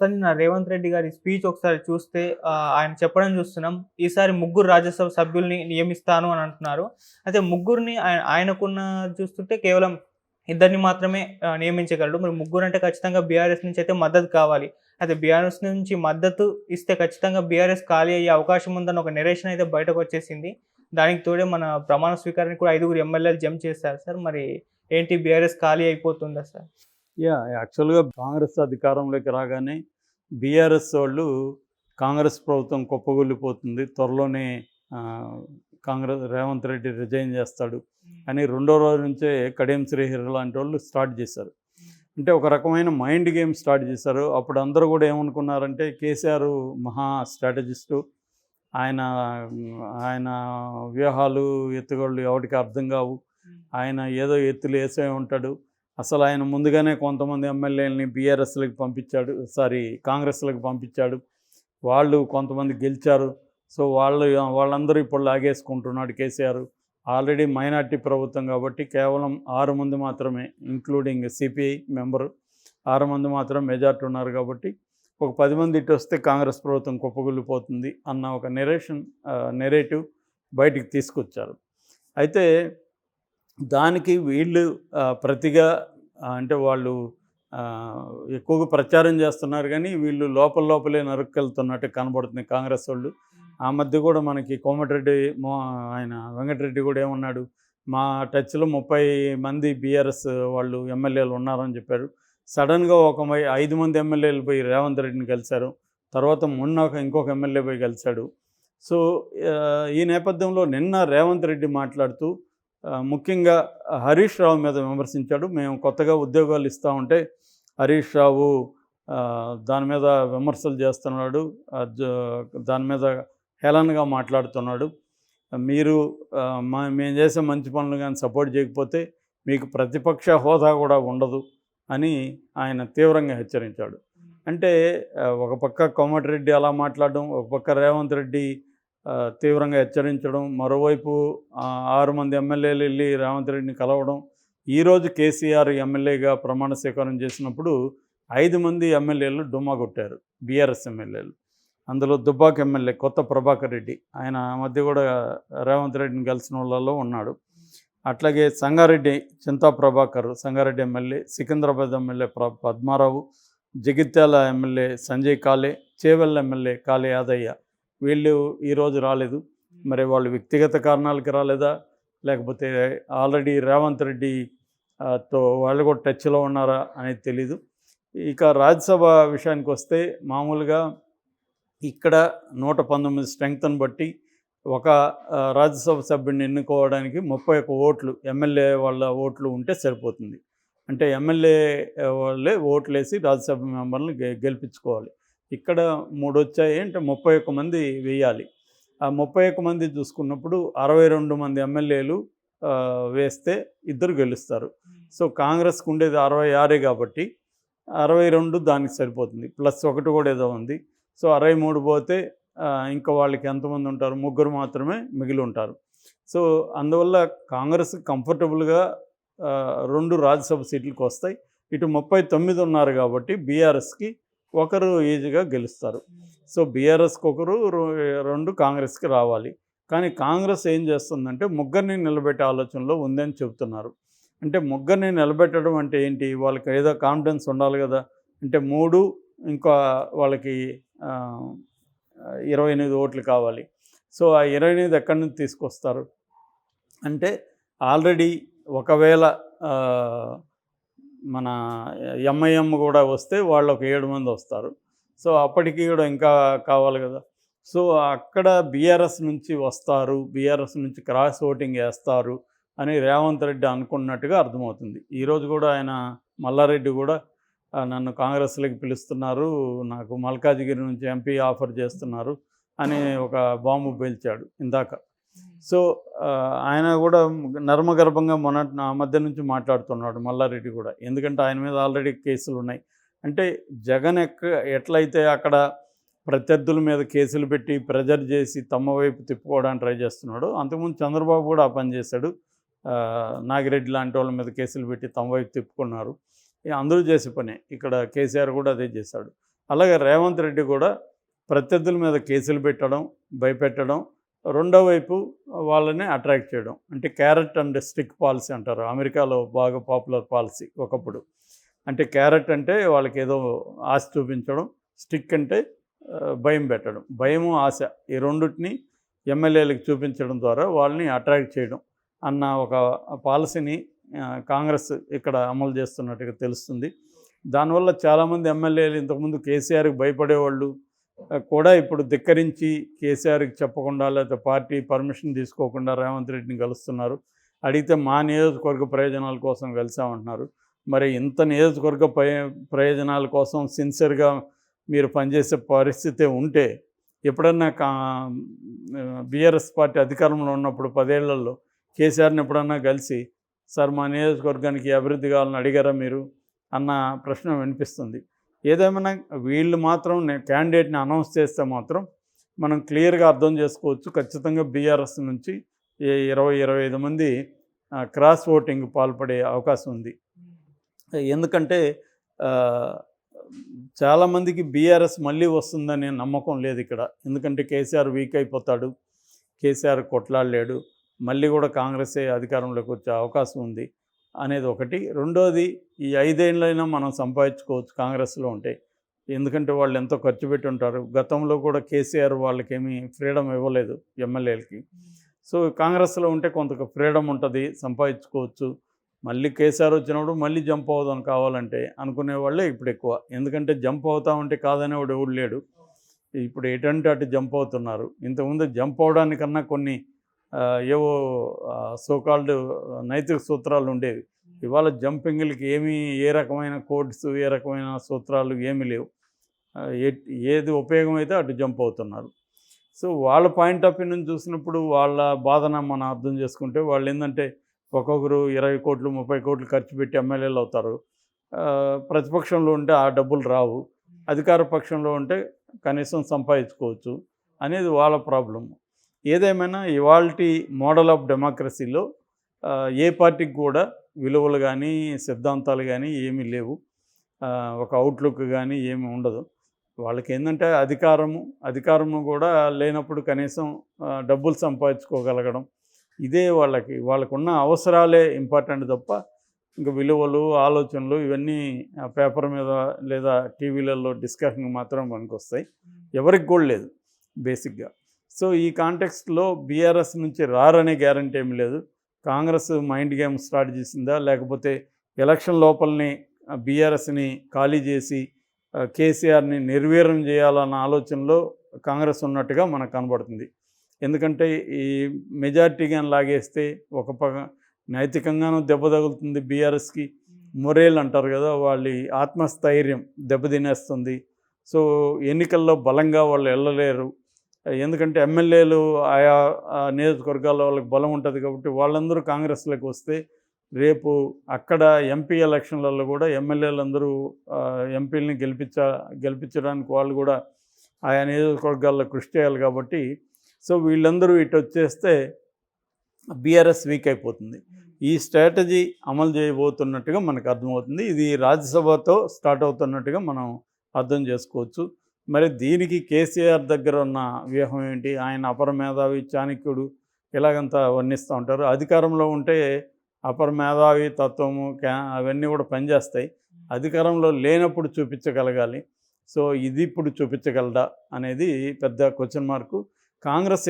Sir నిన్న రేవంత్ రెడ్డి గారి speech ఒకసారి చూస్తే ఆయన చెప్పడం చూస్తున్నాం ఈసారి ముగ్గురు రాజ్యసభ సభ్యుల్ని నియమిస్తాను అని అంటున్నారు. అయితే ముగ్గురిని ఆయన ఆయనకున్న చూస్తుంటే కేవలం ఇద్దరిని మాత్రమే నియమించగలడు. మరి ముగ్గురు అంటే ఖచ్చితంగా బీఆర్ఎస్ నుంచి అయితే మద్దతు కావాలి. అయితే బీఆర్ఎస్ నుంచి మద్దతు ఇస్తే ఖచ్చితంగా బీఆర్ఎస్ ఖాళీ అయ్యే అవకాశం ఉందని ఒక నిరేషన్ అయితే బయటకు వచ్చేసింది. దానికి తోడే మన ప్రమాణ స్వీకారానికి కూడా ఐదుగురు ఎమ్మెల్యేలు జంప్ చేశారు సార్. మరి ఏంటి బీఆర్ఎస్ ఖాళీ అయిపోతుందా సార్? యా యాక్చువల్గా కాంగ్రెస్ అధికారంలోకి రాగానే బీఆర్ఎస్ వాళ్ళు కాంగ్రెస్ ప్రభుత్వం కుప్పగొల్లిపోతుంది త్వరలోనే కాంగ్రెస్ రేవంత్ రెడ్డి రిజైన్ చేస్తాడు అని రెండో రోజు నుంచే కడియం శ్రీహరి లాంటి వాళ్ళు స్టార్ట్ చేశారు. అంటే ఒక రకమైన మైండ్ గేమ్ స్టార్ట్ చేశారు. అప్పుడు అందరూ కూడా ఏమనుకున్నారంటే కేసీఆర్ మహా స్ట్రాటజిస్టు. ఆయన ఆయన వ్యూహాలు ఎత్తుగోళ్ళు ఎవరికి అర్థం కావు. ఆయన ఏదో ఎత్తులు వేసే ఉంటాడు. అసలు ఆయన ముందుగానే కొంతమంది ఎమ్మెల్యేలని బీఆర్ఎస్లకు పంపించాడు సారీ కాంగ్రెస్లకు పంపించాడు. వాళ్ళు కొంతమంది గెలిచారు. సో వాళ్ళు వాళ్ళందరూ ఇప్పుడు లాగేసుకుంటున్నాడు కేసీఆర్. ఆల్రెడీ మైనార్టీ ప్రభుత్వం కాబట్టి కేవలం ఆరు మంది మాత్రమే ఇంక్లూడింగ్ సిపిఐ మెంబరు ఆరు మంది మాత్రం మెజార్టీ ఉన్నారు కాబట్టి ఒక పది మంది ఇటు వస్తే కాంగ్రెస్ ప్రభుత్వం కుప్పగొల్లిపోతుంది అన్న ఒక నెరేషన్ నెరేటివ్ బయటికి తీసుకొచ్చారు. అయితే దానికి వీళ్ళు ప్రతిగా అంటే వాళ్ళు ఎక్కువగా ప్రచారం చేస్తున్నారు కానీ వీళ్ళు లోపల లోపలే నరుక్కెళ్తున్నట్టు కనబడుతుంది కాంగ్రెస్ వాళ్ళు. ఆ మధ్య కూడా మనకి కోమటిరెడ్డి మో ఆయన వెంకటరెడ్డి కూడా ఏమన్నాడు మా టచ్లో ముప్పై మంది బీఆర్ఎస్ వాళ్ళు ఎమ్మెల్యేలు ఉన్నారని చెప్పారు. సడన్గా ఒక మై- ఐదు మంది ఎమ్మెల్యేలు పోయి రేవంత్ రెడ్డిని కలిశారు. తర్వాత మొన్న ఒక ఇంకొక ఎమ్మెల్యే పోయి కలిశాడు. సో ఈ నేపథ్యంలో నిన్న రేవంత్ రెడ్డి మాట్లాడుతూ ముఖ్యంగా హరీష్ రావు మీద విమర్శించాడు. మేము కొత్తగా ఉద్యోగాలు ఇస్తూ ఉంటే హరీష్ రావు దాని మీద విమర్శలు చేస్తున్నాడు. దాని మీద హేళనగా మాట్లాడుతున్నాడు. మీరు మా మేము చేసే మంచి పనులు కానీ సపోర్ట్ చేయకపోతే మీకు ప్రతిపక్ష హోదా కూడా ఉండదు అని ఆయన తీవ్రంగా హెచ్చరించాడు. అంటే ఒక పక్క కోమటిరెడ్డి అలా మాట్లాడడం ఒక పక్క రేవంత్ రెడ్డి తీవ్రంగా హెచ్చరించడం మరోవైపు ఆరు మంది ఎమ్మెల్యేలు వెళ్ళి రేవంత్ రెడ్డిని కలవడం ఈరోజు కేసీఆర్ ఎమ్మెల్యేగా ప్రమాణ స్వీకారం చేసినప్పుడు ఐదు మంది ఎమ్మెల్యేలు డుమ్మా కొట్టారు బీఆర్ఎస్ ఎమ్మెల్యేలు. అందులో దుబ్బాక ఎమ్మెల్యే కొత్త ప్రభాకర్ రెడ్డి ఆయన ఆ మధ్య కూడా రేవంత్ రెడ్డిని కలిసిన వాళ్ళలో ఉన్నాడు. అట్లాగే సంగారెడ్డి చింతా ప్రభాకర్ సంగారెడ్డి ఎమ్మెల్యే సికింద్రాబాద్ ఎమ్మెల్యే ప్ర పద్మారావు జగిత్యాల ఎమ్మెల్యే సంజయ్ కాలే చేవెల్ ఎమ్మెల్యే కాలే యాదయ్య వీళ్ళు ఈరోజు రాలేదు. మరి వాళ్ళు వ్యక్తిగత కారణాలకి రాలేదా? లేకపోతే ఆల్రెడీ రేవంత్ రెడ్డి తో వాళ్ళు కూడా టచ్లో ఉన్నారా అనేది తెలీదు. ఇక రాజ్యసభ విషయానికి వస్తే మామూలుగా ఇక్కడ నూట పంతొమ్మిది స్ట్రెంగ్త్ని బట్టి ఒక రాజ్యసభ సభ్యుడిని ఎన్నుకోవడానికి ముప్పై ఒక్క ఓట్లు ఎమ్మెల్యే వాళ్ళ ఓట్లు ఉంటే సరిపోతుంది. అంటే ఎమ్మెల్యే వాళ్ళే ఓట్లు వేసి రాజ్యసభ మెంబర్ని గెలిపించుకోవాలి. ఇక్కడ మూడు వచ్చాయి అంటే ముప్పై ఒక్క మంది వేయాలి. ఆ ముప్పై ఒక్క మంది చూసుకున్నప్పుడు అరవై రెండు మంది ఎమ్మెల్యేలు వేస్తే ఇద్దరు గెలుస్తారు. సో కాంగ్రెస్కు ఉండేది అరవై ఆరే కాబట్టి అరవై రెండు దానికి సరిపోతుంది. ప్లస్ ఒకటి కూడా ఏదో ఉంది. సో అరవై మూడు పోతే ఇంకా వాళ్ళకి ఎంతమంది ఉంటారు? ముగ్గురు మాత్రమే మిగిలి ఉంటారు. సో అందువల్ల కాంగ్రెస్ కంఫర్టబుల్గా రెండు రాజ్యసభ సీట్లకు వస్తాయి ఇటు ముప్పై తొమ్మిది ఉన్నారు కాబట్టి బీఆర్ఎస్కి ఒకరు ఈజీగా గెలుస్తారు. సో బీఆర్ఎస్కి ఒకరు రెండు కాంగ్రెస్కి రావాలి. కానీ కాంగ్రెస్ ఏం చేస్తుందంటే ముగ్గురిని నిలబెట్టే ఆలోచనలో ఉందని చెబుతున్నారు. అంటే ముగ్గురిని నిలబెట్టడం అంటే ఏంటి? వాళ్ళకి ఏదో కాన్ఫిడెన్స్ ఉండాలి కదా. అంటే మూడు ఇంకా వాళ్ళకి ఇరవై ఎనిమిది ఓట్లు కావాలి. సో ఆ ఇరవై ఎనిమిది ఎక్కడి నుంచి తీసుకొస్తారు? అంటే ఆల్రెడీ ఒకవేళ మన ఎంఐఎం కూడా వస్తే వాళ్ళు ఒక ఏడు మంది వస్తారు. సో అప్పటికి కూడా ఇంకా కావాలి కదా. సో అక్కడ బీఆర్ఎస్ నుంచి వస్తారు బీఆర్ఎస్ నుంచి క్రాస్ ఓటింగ్ వేస్తారు అని రేవంత్ రెడ్డి అనుకున్నట్టుగా అర్థమవుతుంది. ఈరోజు కూడా ఆయన మల్లారెడ్డి కూడా నన్ను కాంగ్రెస్లోకి పిలుస్తున్నారు నాకు మల్కాజిగిరి నుంచి ఎంపీ ఆఫర్ చేస్తున్నారు అని ఒక బాంబు పేల్చాడు ఇందాక. సో ఆయన కూడా నర్మగర్భంగా మొన్న ఆ మధ్య నుంచి మాట్లాడుతున్నాడు మల్లారెడ్డి కూడా. ఎందుకంటే ఆయన మీద ఆల్రెడీ కేసులు ఉన్నాయి. అంటే జగన్ ఎక్క ఎట్లయితే అక్కడ ప్రత్యర్థుల మీద కేసులు పెట్టి ప్రెజర్ చేసి తమ వైపు తిప్పుకోవడానికి ట్రై చేస్తున్నాడు అంతకుముందు చంద్రబాబు కూడా ఆ పని చేశాడు. నాగిరెడ్డి లాంటి వాళ్ళ మీద కేసులు పెట్టి తమ వైపు తిప్పుకున్నారు. ఇక అందరూ చేసే పనే. ఇక్కడ కేసీఆర్ కూడా అదే చేశాడు. అలాగే రేవంత్ రెడ్డి కూడా ప్రత్యర్థుల మీద కేసులు పెట్టడం భయపెట్టడం రెండో వైపు వాళ్ళని అట్రాక్ట్ చేయడం. అంటే క్యారెట్ అండ్ స్టిక్ పాలసీ అంటారు. అమెరికాలో బాగా పాపులర్ పాలసీ ఒకప్పుడు. అంటే క్యారెట్ అంటే వాళ్ళకి ఏదో ఆశ చూపించడం స్టిక్ అంటే భయం పెట్టడం. భయము ఆశ ఈ రెండింటిని ఎమ్మెల్యేలకు చూపించడం ద్వారా వాళ్ళని అట్రాక్ట్ చేయడం అన్న ఒక పాలసీని కాంగ్రెస్ ఇక్కడ అమలు చేస్తున్నట్టుగా తెలుస్తుంది. దానివల్ల చాలామంది ఎమ్మెల్యేలు ఇంతకుముందు కేసీఆర్కి భయపడేవాళ్ళు కూడా ఇప్పుడు ధిక్కరించి కేసీఆర్కి చెప్పకుండా లేకపోతే పార్టీ పర్మిషన్ తీసుకోకుండా రేవంత్ రెడ్డిని కలుస్తున్నారు. అడిగితే మా నియోజకవర్గ ప్రయోజనాల కోసం కలిసామంటున్నారు. మరి ఇంత నియోజకవర్గ ప్రయ- ప్రయోజనాల కోసం సిన్సియర్గా మీరు పనిచేసే పరిస్థితి ఉంటే ఎప్పుడన్నా కా బీఆర్ఎస్ పార్టీ అధికారంలో ఉన్నప్పుడు పదేళ్ళలో కేసీఆర్ని ఎప్పుడన్నా కలిసి సార్ మా నియోజకవర్గానికి అభివృద్ధి కావాలని అడిగారా మీరు? అన్న ప్రశ్న వినిపిస్తుంది. ఏదేమైనా వీళ్ళు మాత్రం క్యాండిడేట్ని అనౌన్స్ చేస్తే మాత్రం మనం క్లియర్గా అర్థం చేసుకోవచ్చు. ఖచ్చితంగా బీఆర్ఎస్ నుంచి ఏ ఇరవై ఇరవై ఐదు మంది క్రాస్ ఓటింగ్ పాల్పడే అవకాశం ఉంది. ఎందుకంటే చాలామందికి బీఆర్ఎస్ మళ్ళీ వస్తుందనే నమ్మకం లేదు ఇక్కడ. ఎందుకంటే కేసీఆర్ వీక్ అయిపోతాడు కేసీఆర్ కొట్లాడలేడు మళ్ళీ కూడా కాంగ్రెసే అధికారంలోకి వచ్చే అవకాశం ఉంది. అనేది ఒకటి. రెండోది ఈ ఐదేళ్ళైనా మనం సంపాదించుకోవచ్చు కాంగ్రెస్లో ఉంటే. ఎందుకంటే వాళ్ళు ఎంతో ఖర్చు పెట్టి ఉంటారు. గతంలో కూడా కేసీఆర్ వాళ్ళకేమీ ఫ్రీడమ్ ఇవ్వలేదు ఎమ్మెల్యేలకి. సో కాంగ్రెస్లో ఉంటే కొంత ఫ్రీడమ్ ఉంటుంది సంపాదించుకోవచ్చు. మళ్ళీ కేసీఆర్ వచ్చినప్పుడు మళ్ళీ జంప్ అవుదాం కావాలంటే అనుకునే వాళ్ళే ఇప్పుడు ఎక్కువ. ఎందుకంటే జంప్ అవుతా ఉంటే కాదనేవాడు ఎవడు లేడు. ఇప్పుడు ఎటంటే అటు జంప్ అవుతున్నారు. ఇంతకుముందు జంప్ అవడానికన్నా కొన్ని ఏవో సోకాల్డ్ నైతిక సూత్రాలు ఉండేవి. ఇవాళ జంపింగ్లకి ఏమీ ఏ రకమైన కోడ్స్ ఏ రకమైన సూత్రాలు ఏమీ లేవు. ఏ- ఏది ఉపయోగం అయితే అటు జంప్ అవుతున్నారు. సో వాళ్ళ పాయింట్ ఆఫ్ వ్యూ నుంచి చూసినప్పుడు వాళ్ళ బాధన మనం అర్థం చేసుకుంటే వాళ్ళు ఏంటంటే ఒక్కొక్కరు ఇరవై కోట్లు ముప్పై కోట్లు ఖర్చు పెట్టి ఎమ్మెల్యేలు అవుతారు. ప్రతిపక్షంలో ఉంటే ఆ డబ్బులు రావు. అధికార పక్షంలో ఉంటే కనీసం సంపాదించుకోవచ్చు అనేది వాళ్ళ ప్రాబ్లము. ఏదేమైనా ఇవాల్టి మోడల్ ఆఫ్ డెమోక్రసీలో ఏ పార్టీకి కూడా విలువలు కానీ సిద్ధాంతాలు కానీ ఏమీ లేవు. ఒక అవుట్లుక్ కానీ ఏమీ ఉండదు. వాళ్ళకి ఏంటంటే అధికారము అధికారము కూడా లేనప్పుడు కనీసం డబ్బులు సంపాదించుకోగలగడం. ఇదే వాళ్ళకి వాళ్ళకున్న అవసరాలే ఇంపార్టెంట్ తప్ప ఇంకా విలువలు ఆలోచనలు ఇవన్నీ పేపర్ మీద లేదా టీవీలలో డిస్కషన్కి మాత్రం పనికొస్తాయి. ఎవరికి కూడా లేదు బేసిక్గా. సో ఈ కాంటెక్స్ట్లో బీఆర్ఎస్ నుంచి రారనే గ్యారంటీ ఏమి లేదు. కాంగ్రెస్ మైండ్ గేమ్ స్టార్ట్ చేసిందా? లేకపోతే ఎలక్షన్ లోపలనే బీఆర్ఎస్ని ఖాళీ చేసి కేసీఆర్ని నిర్వీర్యం చేయాలన్న ఆలోచనలో కాంగ్రెస్ ఉన్నట్టుగా మనకు కనబడుతుంది. ఎందుకంటే ఈ మెజార్టీగా లాగేస్తే ఒక పక్క నైతికంగానూ దెబ్బ తగులుతుంది బీఆర్ఎస్కి. మొరేల్ అంటారు కదా వాళ్ళ ఆత్మస్థైర్యం దెబ్బతినేస్తుంది. సో ఎన్నికల్లో బలంగా వాళ్ళు వెళ్ళలేరు ఎందుకంటే ఎమ్మెల్యేలు ఆయా నియోజకవర్గాల్లో వాళ్ళకి బలం ఉంటుంది కాబట్టి వాళ్ళందరూ కాంగ్రెస్లోకి వస్తే రేపు అక్కడ ఎంపీ ఎలక్షన్లలో కూడా ఎమ్మెల్యేలందరూ ఎంపీలని గెలిపించ గెలిపించడానికి వాళ్ళు కూడా ఆయా నియోజకవర్గాల్లో కృషి చేయాలి కాబట్టి సో వీళ్ళందరూ ఇటు వచ్చేస్తే బీఆర్ఎస్ వీక్ అయిపోతుంది. ఈ స్ట్రాటజీ అమలు చేయబోతున్నట్టుగా మనకు అర్థమవుతుంది. ఇది రాజ్యసభతో స్టార్ట్ అవుతున్నట్టుగా మనం అర్థం చేసుకోవచ్చు. మరి దీనికి కేసీఆర్ దగ్గర ఉన్న వ్యూహం ఏంటి? ఆయన అపర మేధావి చాణక్యుడు ఇలాగంతా వర్ణిస్తూ ఉంటారు. అధికారంలో ఉంటే అపర మేధావి తత్వము క్యా అవన్నీ కూడా పనిచేస్తాయి. అధికారంలో లేనప్పుడు చూపించగలగాలి. సో ఇది ఇప్పుడు చూపించగలడా అనేది పెద్ద క్వశ్చన్ మార్కు కాంగ్రెస్